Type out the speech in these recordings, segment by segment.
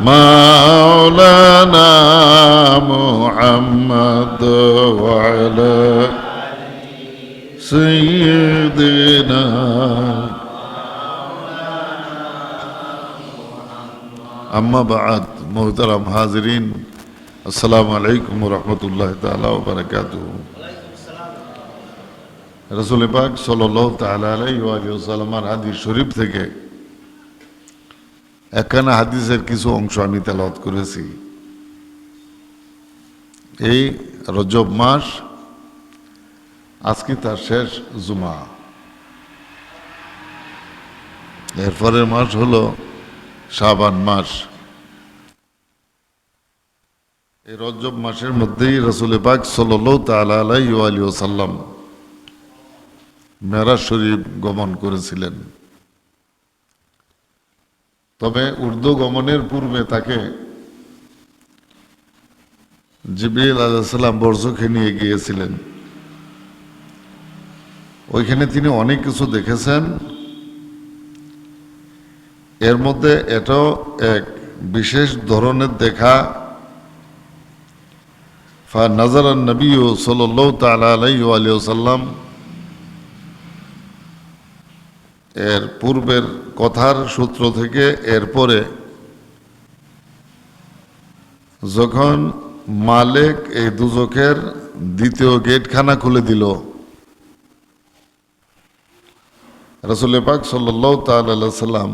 مولانا محمد وعلى سيدنا أما بعد محترم حاضرين السلام عليكم ورحمة الله تعالى وبركاته রসুল পাক সাল্লাহ তালাইসাল্লামার হাদিস শরীফ থেকে একখানা হাদিসের কিছু অংশ আমি তেলাওয়াত করেছি। এই রজব মাস, আজকে তার শেষ জুমা। এরপরের মাস হলো শাবান মাস। এই রজব মাসের মধ্যেই রসুল পাক সাল্লাহ তালাই আলী ওসাল্লাম মেরাজ শরীফ গমন করেছিলেন। তবে উর্দু গমনের পূর্বে তাকে জিবিল আলাইসাল্লাম বর্ষকে নিয়ে গিয়েছিলেন। ওইখানে তিনি অনেক কিছু দেখেছেন। এর মধ্যে এটাও এক বিশেষ ধরনের দেখা। ফা নজর নবী সাল্লাহ তালা আলাই সাল্লাম এর পূর্বের কথার সূত্র থেকে এরপরে যখন মালেক এই দুজকের দ্বিতীয় গেটখানা খুলে দিল, রসুল পাক সাল্লাহ তাল্লাম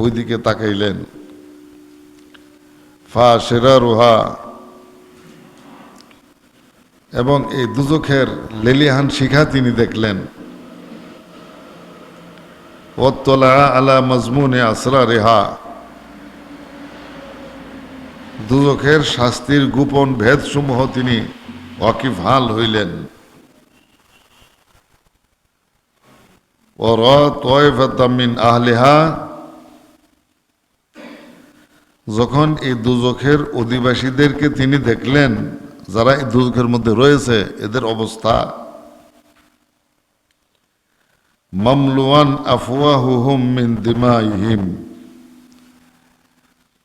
ওইদিকে তাকাইলেন। ফা সেরা রোহা এবং এই দুজখের লেলিহান শিখা তিনি দেখলেন। আলা মজমুনে আসরা রেহা দুজখের শাস্তির গোপন ভেদসমূহ তিনি ওয়াকিফাল হইলেন। আহলেহা। যখন এই দুজখের অধিবাসীদেরকে তিনি দেখলেন, যারা এই দুজখের মধ্যে রয়েছে, এদের অবস্থা মামলুয়ান আফওয়াহুহুম মিন দিমাইহিম।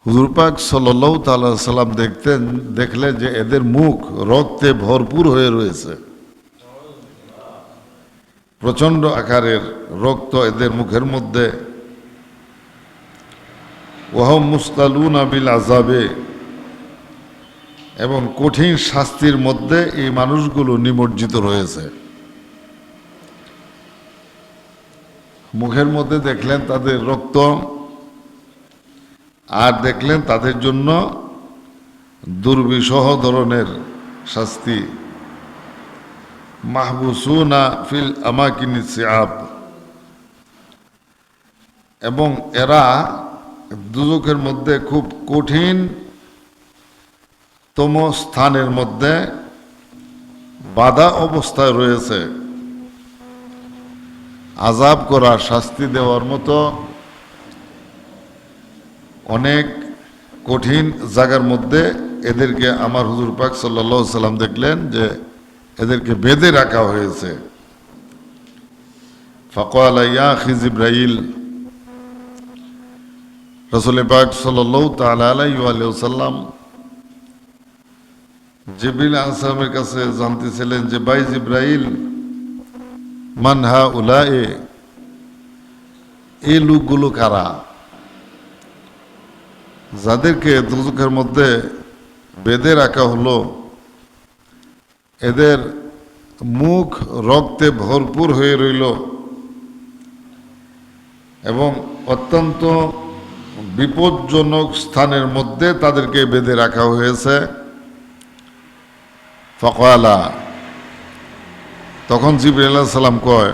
হুজুর পাক সাল্লাহ তাল্লাহ সাল্লাম দেখতেন, দেখলেন যে এদের মুখ রক্তে ভরপুর হয়ে রয়েছে। প্রচণ্ড আকারের রক্ত এদের মুখের মধ্যে। ওহম মুস্তালুন আবিল আজাবে এবং কঠিন শাস্তির মধ্যে এই মানুষগুলো নিমজ্জিত রয়েছে। মুখের মধ্যে দেখলেন তাদের রক্ত, আর দেখলেন তাদের জন্য দুর্বিষহ ধরনের শাস্তি। মাহবুসুনা ফিল আমাকিনি সিয়াব। এবং এরা দুজকের মধ্যে খুব কঠিন তম স্থানের মধ্যে বাধা অবস্থায় রয়েছে। আজাব করা শাস্তি দেওয়ার মতো অনেক কঠিন জায়গার মধ্যে এদেরকে আমার হুজুর পাক সাল্লা সাল্লাম দেখলেন যে এদেরকে বেঁধে রাখা হয়েছে। ফকওয়াল ইয়া খিজ ইব্রাহিল রসুল পাক সাল্লাহ তাল্লাম জিবিল আসলামের কাছে জানতেছিলেন যে বাইজ ইব্রাহিল মানহা উলায়ে, এই লোকগুলো কারা? যাদেরকে দুজকের মধ্যে বেঁধে রাখা হলো, এদের মুখ রক্তে ভরপুর হয়ে রইল এবং অত্যন্ত বিপজ্জনক স্থানের মধ্যে তাদেরকে বেঁধে রাখা হয়েছে। ফকওয়ালা তখন জিবর সালাম কয়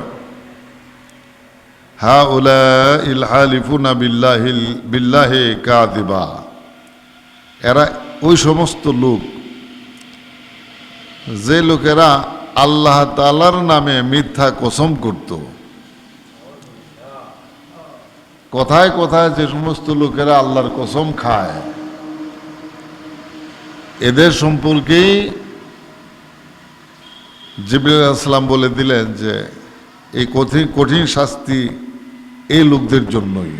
হা উলা ইল হালিফুনা বিল্লাহিল, বিল্লাহে কাদিবা এরা ওই সমস্ত লোক, যে লোকেরা আল্লাহ তালার নামে মিথ্যা কসম করত। কথায় কথায় যে সমস্ত লোকেরা আল্লাহর কসম খায়, এদের সম্পর্কেই জিবরুল আসলাম বলে দিলেন যে, এই কঠিন কঠিন শাস্তি এই লোকদের জন্যই।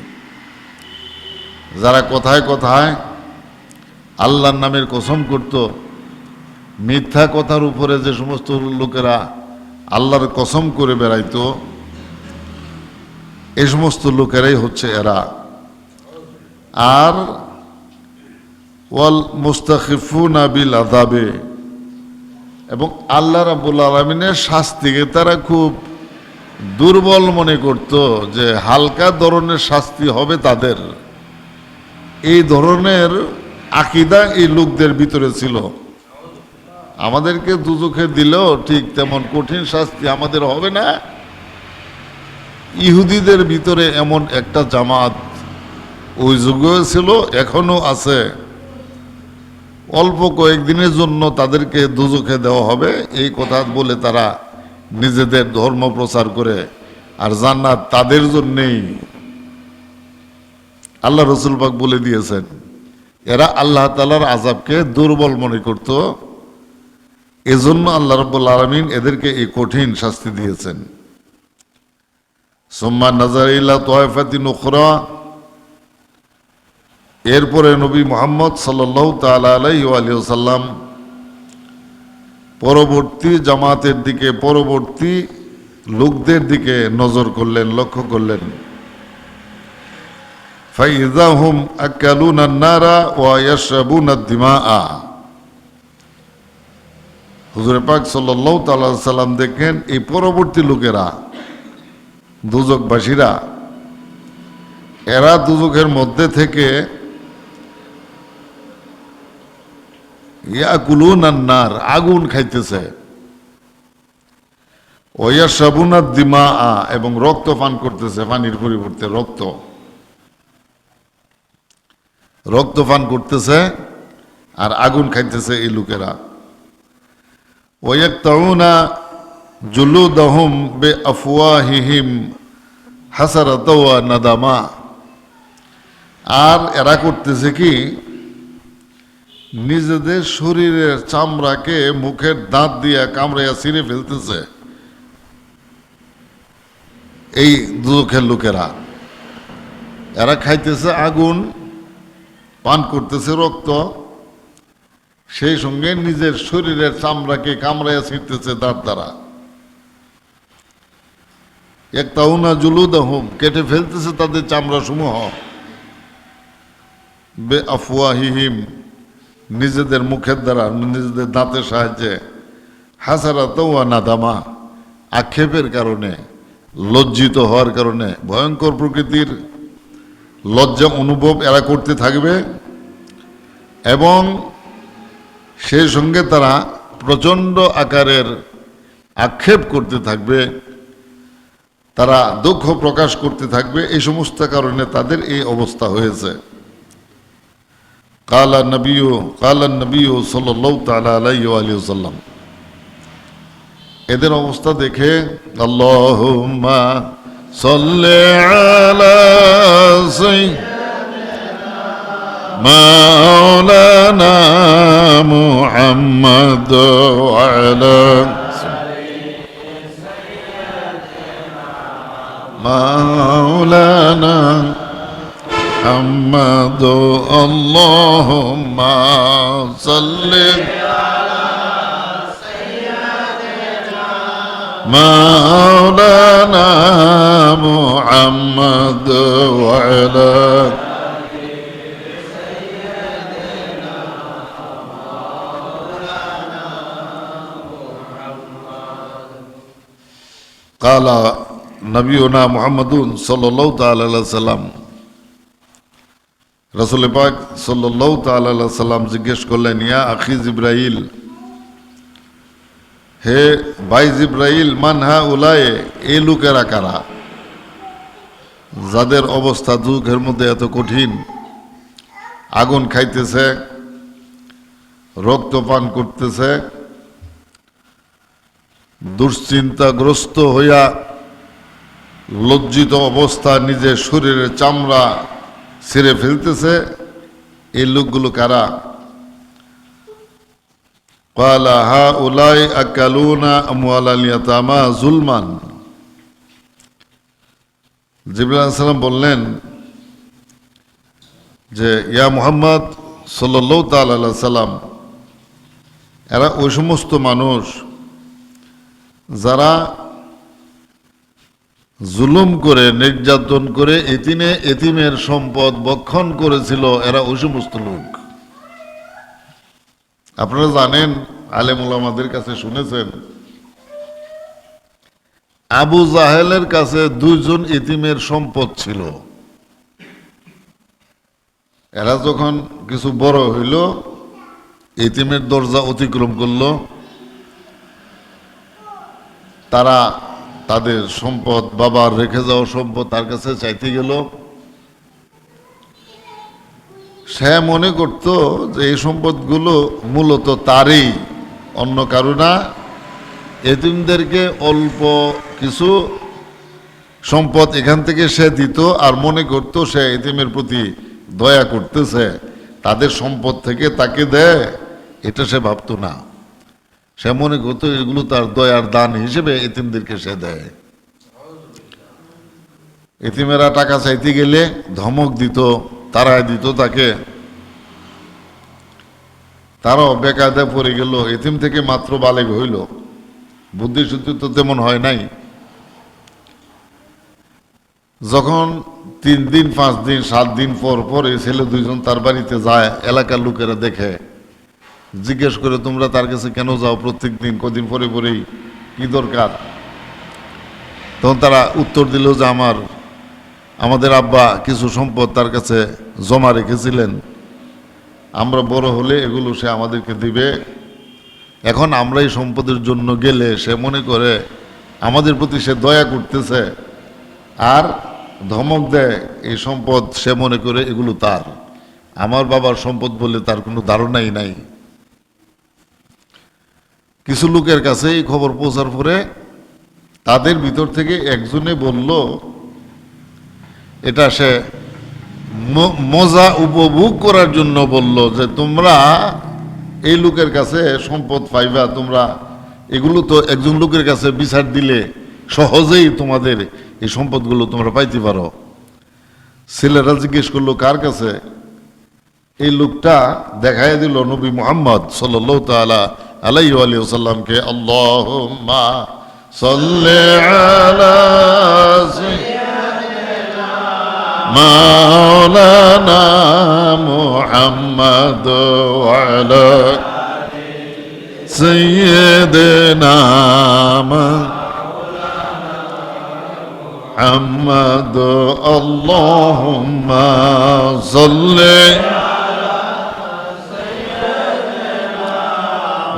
যারা কথায় কথায় আল্লাহর নামের কসম করত, মিথ্যা কথার উপরে যে সমস্ত লোকেরা আল্লাহর কসম করে বেড়াইতো এই সমস্ত লোকেরাই হচ্ছে এরা। আর ওয়াল মুস্তাখিফুনা বিল আদাবে এবং আল্লাহ রাবুল আলমিনের শাস্তিকে তারা খুব দুর্বল মনে করত যে হালকা ধরনের শাস্তি হবে তাদের। এই ধরনের আকিদা এই লোকদের ভিতরে ছিল। আমাদেরকে দুচোখে দিলেও ঠিক তেমন কঠিন শাস্তি আমাদের হবে না। ইহুদিদের ভিতরে এমন একটা জামাত ওই যুগেও ছিল এখনও আছে। অল্প কয়েকদিনের জন্য তাদেরকে দুজখে দেওয়া হবে। এই কথা বলে তারা নিজেদের ধর্ম প্রচার করে, আর জান্নাত তাদের জন্যেই। আল্লাহ রসুল বলে দিয়েছেন, এরা আল্লাহ তালার আজাবকে দুর্বল মনে করত। এজন্য আল্লাহ রব্বুল আলমিন এদেরকে এই কঠিন শাস্তি দিয়েছেন। সোম্মা নাজার ইল্লা তোয়েফাতি নখরা এরপরে নবী মোহাম্মদ সাল্লাহ তাল্লাম পরবর্তী জামাতের দিকে, পরবর্তী লোকদের দিকে নজর করলেন, লক্ষ্য করলেন। ফাইজাহুম আকালুনা নারা ওয়া ইয়াশরাবুনা দিমা হুজুর পাক সাল্লাল্লাহু তাআলা সাল্লাম দেখেন, এই পরবর্তী লোকেরা, দুজকবাসীরা, এরা দুজকের মধ্যে থেকে নার, আগুন খাইতেছে। ওয়া সাবুনা দিমা আ এবং রক্ত পান করতেছে, পানির পরিবর্তে রক্ত। রক্ত পান করতেছে আর আগুন খাইতেছে এই লোকেরা। ওয়াক্তাউনা জুলুদহুম বে আফওয়াহিহিম হাসারাত নাদামা। আর এরা করতেছে কি? নিজেদের শরীরের চামড়াকে মুখের দাঁত দিয়ে কামড়াইয়া ছিঁড়ে ফেলতেছে। এই দুঃখের লোকেরা, এরা খাইতেছে আগুন, পান করতেছে রক্ত, সেই সঙ্গে নিজের শরীরের চামড়াকে কামড়াইয়া ছিঁড়তেছে দাঁত দ্বারা। একটা উনা জুলুদাহুম কেটে ফেলতেছে তাদের চামড়া সমূহ বে আফওয়াহিহিম নিজেদের মুখের দ্বারা, নিজেদের দাঁতের সাহায্যে। হাসারাত ওয়া নাদামা, আক্ষেপের কারণে, লজ্জিত হওয়ার কারণে, ভয়ঙ্কর প্রকৃতির লজ্জা অনুভব এরা করতে থাকবে। এবং সেই সঙ্গে তারা প্রচণ্ড আকারের আক্ষেপ করতে থাকবে, তারা দুঃখ প্রকাশ করতে থাকবে, এই সমস্ত কারণে তাদের এই অবস্থা হয়েছে। কালা নবীও কালা নবীও সাল্লাহ তালা আলাই আলী সাল্লাম এদের অবস্থা দেখে, আল্লাহুম্মা সাল্লি আলা মাওলানা মুহাম্মদ আলা মাওলানা محمد اللهم صل مولانا محمد وعلى قال نبينا محمد صلى الله تعالى عليه وسلم রসুল পাক সাল্লাহ তাল্লাহ সাল্লাম জিজ্ঞেস করলেন, ইয়া আখিজ ইব্রাহিল হে ভাই জিব্রাইল মানহা উলায়ে এই লোকেরা কারা? যাদের অবস্থা দুঃখের মধ্যে এত কঠিন, আগুন খাইতেছে রক্ত পান করতেছে, দুশ্চিন্তাগ্রস্ত হইয়া লজ্জিত অবস্থা, নিজের শরীরের চামড়া ছিঁড়ে ফেলতেছে, এই লোকগুলো কারা? কালা বললেন যে, ইয়া মুহাম্মদ সাল্লাহ তাল্লা সাল্লাম, এরা ওই সমস্ত মানুষ যারা জুলুম করে, নির্যাতন করে, এতিমে, এতিমের সম্পদ বক্ষণ করেছিল এরা ওই লোক। আপনারা জানেন আলেমুল আমাদের কাছে শুনেছেন, আবু জাহেলের কাছে দুইজন ইতিমের সম্পদ ছিল। এরা যখন কিছু বড় হইল ইতিমের দরজা অতিক্রম করল। তারা তাদের সম্পদ বাবার রেখে যাওয়া সম্পদ তার কাছে চাইতে গেল। সে মনে করত যে এই সম্পদগুলো মূলত তারই, অন্য কারও না। এতিমদেরকে অল্প কিছু সম্পদ এখান থেকে সে দিত আর মনে করত সে এতিমের প্রতি দয়া করতেছে, তাদের সম্পদ থেকে তাকে দেয়, এটা সে ভাবতো না। সে মনে করতো এগুলো তার দয়ার দান হিসেবে এতিমদেরকে সে দেয়। এতিমেরা টাকা চাইতে গেলে ধমক দিত তারাই দিত তাকে। তারাও বেকায়দায় পড়ে গেল, এতিম থেকে মাত্র বালেগ হইল। বুদ্ধি শুদ্ধি তো তেমন হয় নাই। যখন তিন দিন, পাঁচ দিন, সাত দিন পর পর এই ছেলে দুইজন তার বাড়িতে যায়, এলাকার লোকেরা দেখে। জিজ্ঞেস করে তোমরা তার কাছে কেন যাও প্রত্যেক দিন? কদিন পরে পরেই কি দরকার? তখন তারা উত্তর দিল যে আমার, আমাদের আব্বা কিছু সম্পদ তার কাছে জমা রেখেছিলেন। আমরা বড় হলে এগুলো সে আমাদেরকে দিবে। এখন আমরা এই সম্পদের জন্য গেলে সে মনে করে আমাদের প্রতি সে দয়া করতেছে আর ধমক দেয়, এই সম্পদ সে মনে করে এগুলো তার। আমার বাবার সম্পদ বলে তার কোনো ধারণাই নাই। কিছু লোকের কাছে এই খবর পৌঁছার পরে তাদের ভিতর থেকে একজনে বলল, এটা সে মজা উপভোগ করার জন্য বলল যে তোমরা এই লোকের কাছে সম্পদ পাইবা, তোমরা এগুলো তো একজন লোকের কাছে বিচার দিলে সহজেই তোমাদের এই সম্পদগুলো তোমরা পাইতে পারো। ছেলেরা জিজ্ঞেস করল, কার কাছে? এই লোকটা দেখাই দিল নবী মোহাম্মদ সাল্লাহ তালা আলাই আলী সাল্লামকে আল্লাহ মাওলানা মুহাম্মদ ওয়ালা سيدنا محمد اللهم صل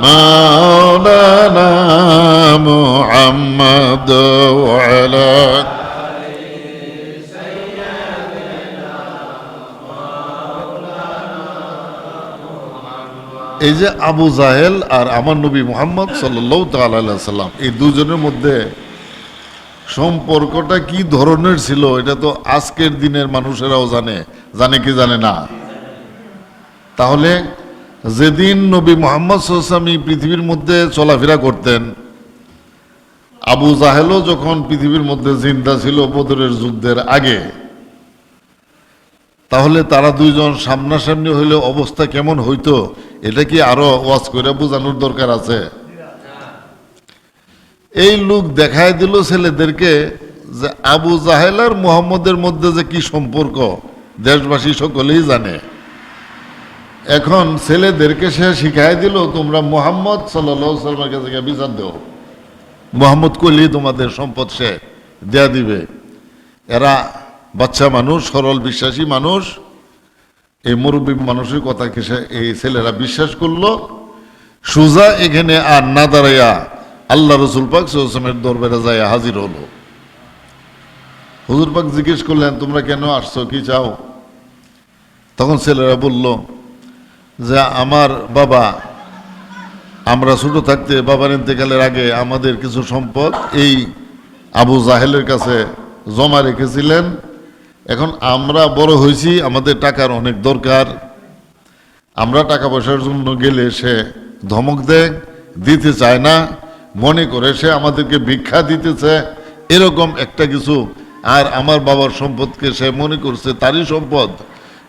مولانا محمد وعلى এই যে আবু জাহেল আর আমার নবী মোহাম্মদ সাল্লাহ সাল্লাম এই দুজনের মধ্যে সম্পর্কটা কি ধরনের ছিল এটা তো আজকের দিনের মানুষেরাও জানে জানে কি জানে না তাহলে যেদিন নবী মোহাম্মদ সাল্লাম পৃথিবীর মধ্যে চলাফেরা করতেন, আবু জাহেলও যখন পৃথিবীর মধ্যে জিন্দা ছিল বদরের যুদ্ধের আগে, তাহলে তারা দুইজন সামনাসামনি হইলে অবস্থা কেমন হইতো, এটা কি আরও ওয়াজ করে বোঝানোর দরকার আছে? এই লোক দেখায় দিল ছেলেদেরকে যে আবু জাহেল আর মোহাম্মদের মধ্যে যে কি সম্পর্ক, দেশবাসী সকলেই জানে। এখন ছেলেদেরকে সে শিখাই দিল, তোমরা মোহাম্মদ সাল্লামের কাছে বিচার দেও। মোহাম্মদ কলি তোমাদের সম্পদ সে দেয়া দিবে। এরা বাচ্চা মানুষ, সরল বিশ্বাসী মানুষ। এই মুরব্বী মানুষের কথাকে সে এই ছেলেরা বিশ্বাস করল? সুজা এখানে আর না দাঁড়াইয়া আল্লাহ রসুল পাক সোসমের দরবারে যায় হাজির হলো। হুজুর পাক জিজ্ঞেস করলেন, তোমরা কেন আসছো? কি চাও? তখন ছেলেরা বলল যে আমার বাবা, আমরা ছোট থাকতে বাবার ইন্তেকালের আগে আমাদের কিছু সম্পদ এই আবু জাহেলের কাছে জমা রেখেছিলেন। এখন আমরা বড় হয়েছি, আমাদের টাকার অনেক দরকার। আমরা টাকা পয়সার জন্য গেলে সে ধমক দেয়, দিতে চায় না। মনে করে সে আমাদেরকে ভিক্ষা দিতেছে। এরকম একটা কিছু। আর আমার বাবার সম্পদকে সে মনে করছে, তারই সম্পদ।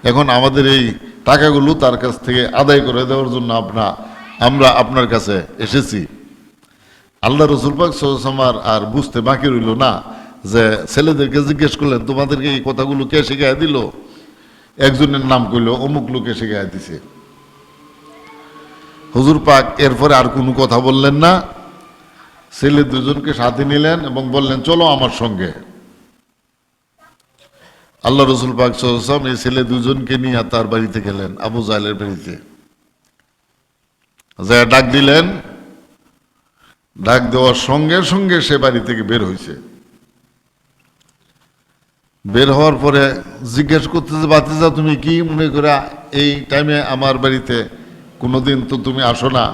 এখন আমাদের এই টাকাগুলো তার কাছ থেকে আদায় করে দেওয়ার জন্য আপনা, আমরা আপনার কাছে এসেছি। আল্লাহ রসুল পাক আমার আর বুঝতে বাকি রইল না যে ছেলেদেরকে জিজ্ঞেস করলেন, তোমাদেরকে এই কথাগুলো কে শিখাই দিল? একজনের নাম কইল, অমুক লোকে শিখাই দিছে। হুজুর পাক এরপরে আর কোনো কথা বললেন না। ছেলে দুজনকে সাথে নিলেন এবং বললেন, চলো আমার সঙ্গে। আল্লাহ রসুল পাক সাল্লাম এই ছেলে দুজনকে নিয়ে তার বাড়িতে গেলেন, আবু জাহেলের বাড়িতে। যা ডাক দিলেন, ডাক দেওয়ার সঙ্গে সঙ্গে সে বাড়ি থেকে বের হয়েছে বের হওয়ার পরে জিজ্ঞেস করতেছে বাতিজা তুমি কি মনে করে এই টাইমে আমার বাড়িতে কোনোদিন তো তুমি আসো না?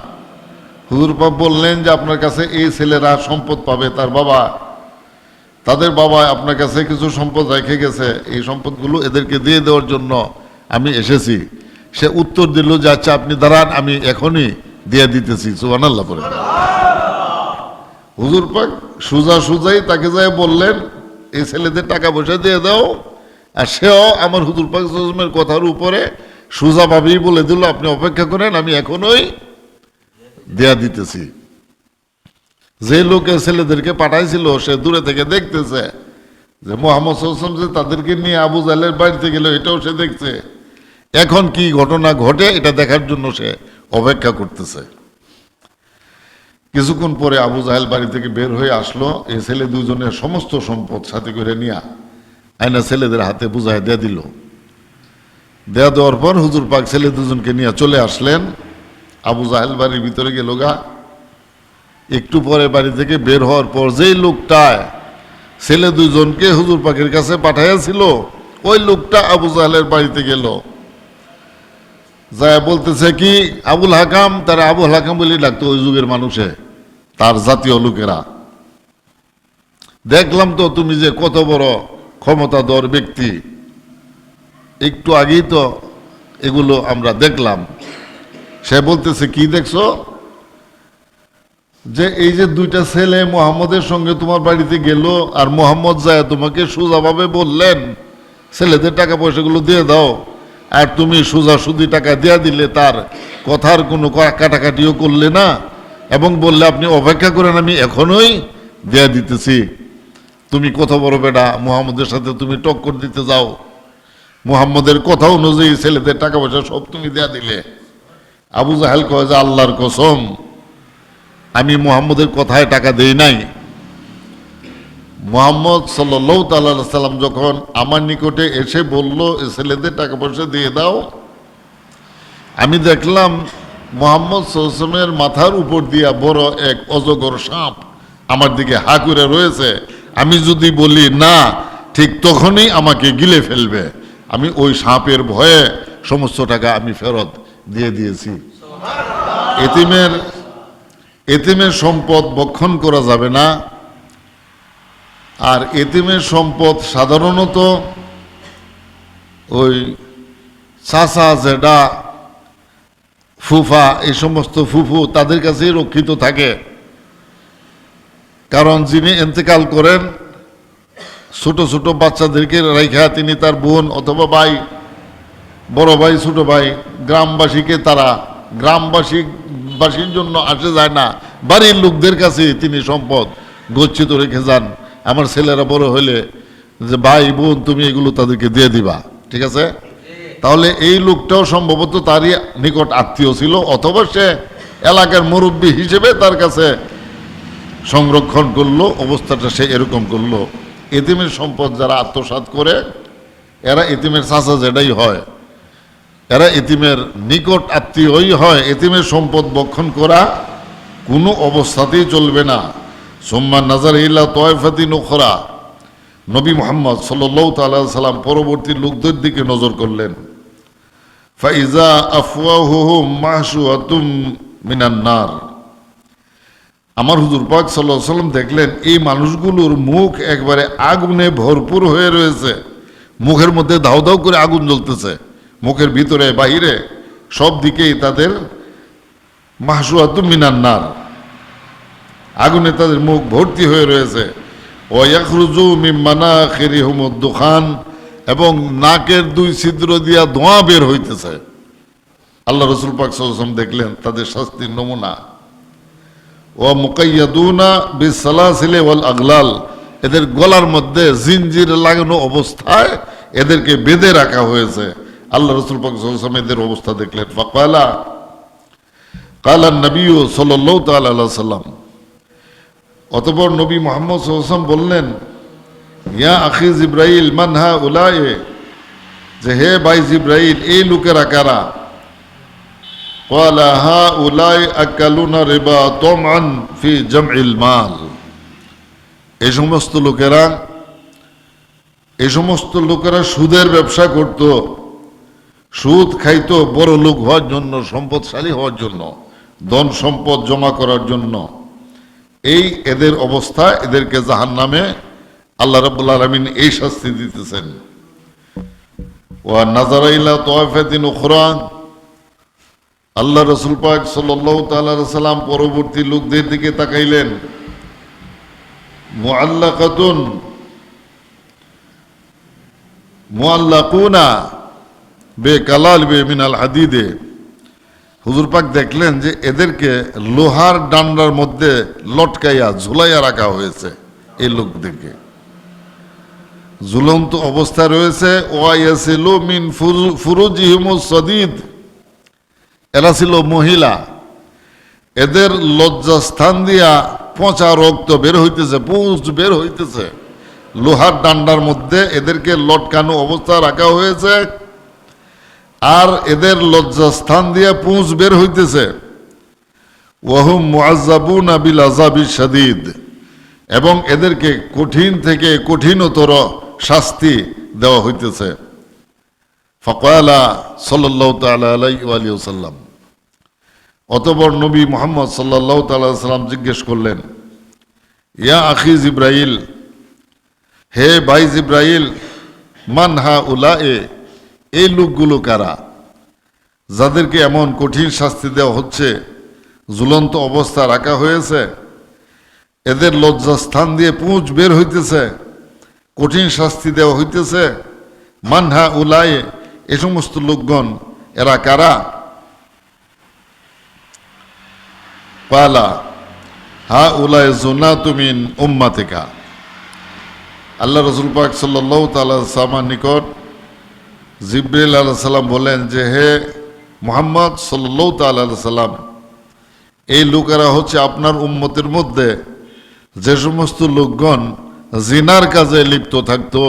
হুজুর পাপ বললেন যে, আপনার কাছে এই ছেলেরা সম্পদ পাবে, তার বাবা তাদের বাবা আপনার কাছে কিছু সম্পদ রেখে গেছে, এই সম্পদগুলো এদেরকে দিয়ে দেওয়ার জন্য আমি এসেছি। সে উত্তর দিল যে আচ্ছা আপনি দাঁড়ান, আমি এখনই দিয়ে দিতেছি। সুবান আল্লাহ করে হুজুর পাক সুজা সুজাই তাকে যায় বললেন, এই ছেলেদের টাকা পয়সা দিয়ে দাও। আর সেও আমার হুজুর পাক সাল্লামের কথার উপরে সুজাভাবেই বলে দিল, আপনি অপেক্ষা করেন, আমি এখনই দেয়া দিতেছি। যে লোকে ছেলেদেরকে পাঠাইছিল, সে দূরে থেকে দেখতেছে যে মোহাম্মদ সাল্লাম যে তাদেরকে নিয়ে আবু জালের বাড়িতে গেল, এটাও সে দেখছে। এখন কি ঘটনা ঘটে, এটা দেখার জন্য সে অপেক্ষা করতেছে। কিছুক্ষণ পরে আবু জাহেল বাড়ি থেকে বের হয়ে আসলো এই ছেলে দুজনের সমস্ত সম্পদ সাথে করে নিয়ে আয়না ছেলেদের হাতে বুঝায় দেয়া দিল। দেয়া দেওয়ার পর হুজুর পাক ছেলে দুজনকে নিয়ে চলে আসলেন। আবু জাহেল বাড়ির ভিতরে গেল গা। একটু পরে বাড়ি থেকে বের হওয়ার পর যেই লোকটায় ছেলে দুজনকে হুজুর পাখির কাছে পাঠাইয়াছিল, ওই লোকটা আবু জাহেলের বাড়িতে গেল। যায় বলতেছে কি, আবুল হাকাম? তারা আবুল হাকাম বলেই ডাকতো ওই যুগের মানুষে, তার জাতীয় লোকেরা। দেখলাম তো তুমি যে কত বড় ক্ষমতাধর ব্যক্তি। একটু আগেই তো এগুলো আমরা দেখলাম। সে বলতেছে, কি দেখছ? যে এই যে দুইটা ছেলে মোহাম্মদের সঙ্গে তোমার বাড়িতে গেল আর মোহাম্মদ যায় তোমাকে সোজাভাবে বললেন, ছেলেদের টাকা পয়সাগুলো দিয়ে দাও আর তুমি সোজা সুদি টাকা দিয়ে দিলে তার কথার কোনো কাটাকাটিও করলে না এবং বললে, আপনি অপেক্ষা করেন, আমি এখনোই দেয়া দিতেছি। তুমি কত বড় বেটা, মোহাম্মদের সাথে তুমি টক্কর দিতে যাও। মোহাম্মদের কথা অনুযায়ী ছেলেদের টাকা পয়সা সব তুমি দেয়া দিলে। আবু জাহেল কয় যে, আল্লাহর কসম। আমি মোহাম্মদের কথায় টাকা দেই নাই। মোহাম্মদ সাল্লাহ তাল্লাহ সাল্লাম যখন আমার নিকটে এসে বলল "এ ছেলেদের টাকা পয়সা দিয়ে দাও। আমি দেখলাম মোহাম্মদ সৌসমের মাথার উপর দিয়া বড় এক অজগর সাপ আমার দিকে হা করে রয়েছে। আমি যদি বলি না ঠিক তখনই আমাকে গিলে ফেলবে। আমি ওই সাপের ভয়ে সমস্ত টাকা আমি ফেরত দিয়ে দিয়েছি। এতিমের এতিমের সম্পদ বক্ষণ করা যাবে না। আর এতিমের সম্পদ সাধারণত ওই চাচা জেডা ফুফা, এই সমস্ত ফুফু তাদের কাছেই রক্ষিত থাকে। কারণ যিনি এন্তেকাল করেন, ছোট ছোট বাচ্চাদেরকে রেখা তিনি তার বোন অথবা ভাই, বড় ভাই, ছোট ভাই, গ্রামবাসীকে তারা, গ্রামবাসী বাসীর জন্য আসে যায় না। বাড়ির লোকদের কাছে তিনি সম্পদ গচ্ছিত রেখে যান। আমার ছেলেরা বড় হইলে যে, ভাই, বোন, তুমি এগুলো তাদেরকে দিয়ে দিবা। ঠিক আছে? তাহলে এই লোকটাও সম্ভবত তারই নিকট আত্মীয় ছিল, অথবা সে এলাকার মুরব্বী হিসেবে তার কাছে সংরক্ষণ করল, অবস্থাটা সে এরকম করল। এতিমের সম্পদ যারা আত্মসাৎ করে, এরা এতিমের চাচা যেটাই হয় এরা এতিমের নিকট আত্মীয়ই হয়। এতিমের সম্পদ বক্ষণ করা কোনো অবস্থাতেই চলবে না। সোম্মান নাজার ইল্লা তয়ফাতি নখরা নবী মোহাম্মদ সাল্লাহ তাল্লাহ সাল্লাম পরবর্তী লোকদের দিকে নজর করলেন। ফাইজা মাহসুয়াতুম মিনান্নার আমার হুজুর পাক সাল্লাহ সাল্লাম দেখলেন, এই মানুষগুলোর মুখ একবারে আগুনে ভরপুর হয়ে রয়েছে। মুখের মধ্যে দাউ দাউ করে আগুন জ্বলতেছে। মুখের ভিতরে, বাহিরে, সব দিকেই তাদের মাহসুয়াতু মিনান্নার আগুনে তাদের মুখ ভর্তি হয়ে রয়েছে। ওয়াখরুজু মিম্মানা খেরিহমুদ্দুখান এবং নাকের দুই ছিদ্র দিয়া ধোঁয়া বের হইতেছে। আল্লাহ রসুল দেখলেন, তাদের শাস্তির নমুনা। ও মুকাইয়াদুনা বিসালাসিলে ওয়াল আগলাল, এদের গলার মধ্যে জিনজির লাগানো অবস্থায় এদেরকে বেঁধে রাখা হয়েছে। আল্লাহ রসুল পাকসামেদের অবস্থা দেখলেন। ফাকালা, কালা নবী ও সাল্লাহ তাল্লাহ সাল্লাম অতপর নবী মোহাম্মদ সাল্লাম বললেন, ইয়া আখিজ ইব্রাহিল মানহা উলায়ে? যে, হে বাইজ ইব্রাহিল এই লোকেরা কারা? কলা হা উলাই আকালুনা রেবা তোমান ফি জমইল মাল। এই সমস্ত লোকেরা এই সমস্ত লোকেরা সুদের ব্যবসা করতো। সুদ খাইতো বড় লোক হওয়ার জন্য, সম্পদশালী হওয়ার জন্য, ধন সম্পদ জমা করার জন্য। এই এদের অবস্থা, এদেরকে জাহান নামে আল্লাহ রাবুল আলমিন এই শাস্তি দিতেছেন। ও নাজারাইলা তোয়াফেদিন উখরা। আল্লাহ রসুল পাক সাল্লাম পরবর্তী লোকদের দিকে তাকাইলেন। মুআল্লাকাতুন, মুআল্লাকুনা। বে কালাল বে মিনাল হাদিদে। হুজুর পাক দেখলেন যে এদেরকে লোহার ডান্ডার মধ্যে লটকাইয়া ঝুলাইয়া রাখা হয়েছে এই লোকদেরকে। ঝুলন্ত অবস্থায় রয়েছে মিন এরা ছিল মহিলা। এদের লজ্জাস্থান দিয়া পচা রক্ত বের হইতেছে, পুঁজ বের হইতেছে। লোহার ডান্ডার মধ্যে এদেরকে লটকানো অবস্থা রাখা হয়েছে। আর এদের লজ্জাস্থান দিয়ে পুঁজ বের হইতেছে। এবং এদেরকে কঠিন থেকে কঠিনতর শাস্তি দেওয়া হইতেছে। সাল্লাম অতবর নবী মোহাম্মদ সাল্লাহ তাল্লাহ সাল্লাম জিজ্ঞেস করলেন, ইয়া আখিজ ইব্রাহিল হে ভাইজ ইব্রাহিল মান হা উলা এ এই লোকগুলো কারা? যাদেরকে এমন কঠিন শাস্তি দেওয়া হচ্ছে, ঝুলন্ত অবস্থা রাখা হয়েছে, এদের লজ্জাস্থান দিয়ে পুঁজ বের হইতেছে, কঠিন শাস্তি দেওয়া হইতেছে, মানহা উলায়ে এ সমস্ত লোকগণ, এরা কারা? পালা, হা উলায় জোনা তুমিন উম্মাতিকা। আল্লাহ রসুল পাক সাল্লাহ তাল্লাহ সামার নিকট জিব্রিল আল্লাহ সাল্লাম বলেন যে, হে মোহাম্মদ সাল্লাহ তাল্লাহ সাল্লাম এই লোকেরা হচ্ছে আপনার উম্মতের মধ্যে যে সমস্ত লোকগণ জিনার কাজে লিপ্ত থাকতো,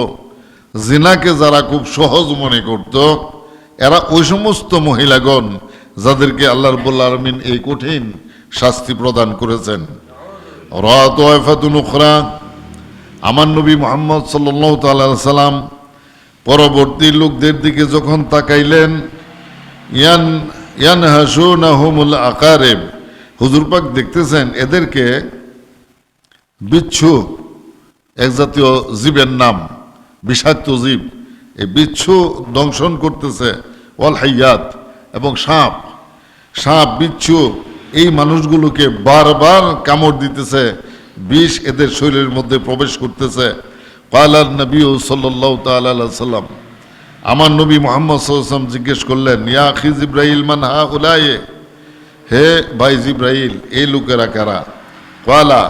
জিনাকে যারা খুব সহজ মনে করত, এরা ওই সমস্ত মহিলাগণ যাদেরকে আল্লাহ রবুল আলমিন এই কঠিন শাস্তি প্রদান করেছেন। রাত আমার নবী মোহাম্মদ সাল্লাহ তাল্লাহ সাল্লাম পরবর্তী লোকদের দিকে যখন তাকাইলেন, ইয়ান ইয়ান হাসুন আহমুল আকারেব, হুজুর পাক দেখতেছেন, এদেরকে বিচ্ছু, এক জাতীয় জীবের নাম, বিষাক্ত জীব, এই বিচ্ছু দংশন করতেছে, ওয়াল হাইয়াত এবং সাপ। সাপ, বিচ্ছু, এই মানুষগুলোকে বারবার কামড় দিতেছে, বিষ এদের শরীরের মধ্যে প্রবেশ করতেছে। পালার নবী সাল্লাহ তাল্লাম আমার নবী মোহাম্মদ সাল্লাম জিজ্ঞেস করলেন, ইয়া খিজ ইব্রাহিল মান হা উলায়ে হে ভাই জিব্রাহিল এই লোকেরা কারা? কয়লা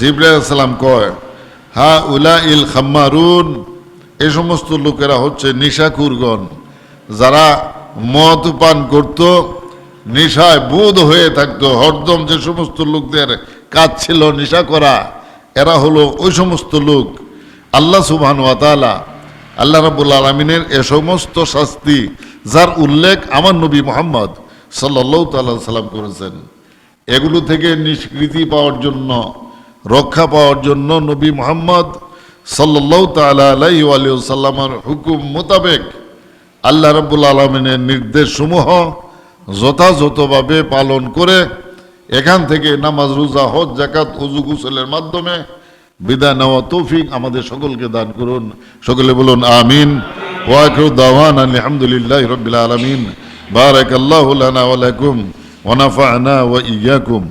জিব্রাহিম কয় হা উলা ইল খাম্মারুন এ সমস্ত লোকেরা হচ্ছে নিশাকুরগণ যারা মদ পান করত, নেশায় বোধ হয়ে থাকতো, হরদম যে সমস্ত লোকদের কাজ ছিল নেশা করা, এরা হলো ওই সমস্ত লোক। আল্লাহ সুবহান ওয়াতালা আল্লাহ রাবুল আলমিনের এ সমস্ত শাস্তি যার উল্লেখ আমার নবী মোহাম্মদ সাল্লাহ তাল্লাহ সাল্লাম করেছেন। এগুলো থেকে নিষ্কৃতি পাওয়ার জন্য, রক্ষা পাওয়ার জন্য নবী মোহাম্মদ সাল্লাহ তালা আলাই সাল্লামার হুকুম মোতাবেক আল্লাহ রব্বুল আলমিনের নির্দেশসমূহ যথাযথভাবে পালন করে এখান থেকে নামাজ, রোজা, হজ জাকাত অজু গুসলের মাধ্যমে বিদায় নেওয়া তৌফিক আমাদের সকলকে দান করুন। সকলে বলুন, আমিন। ওয়াকরু দাওয়ান আলহামদুলিল্লাহ রবিল আলমিন। বারাক আল্লাহ লানা ওয়া লাকুম ওয়া নাফা'না ওয়া ইয়্যাকুম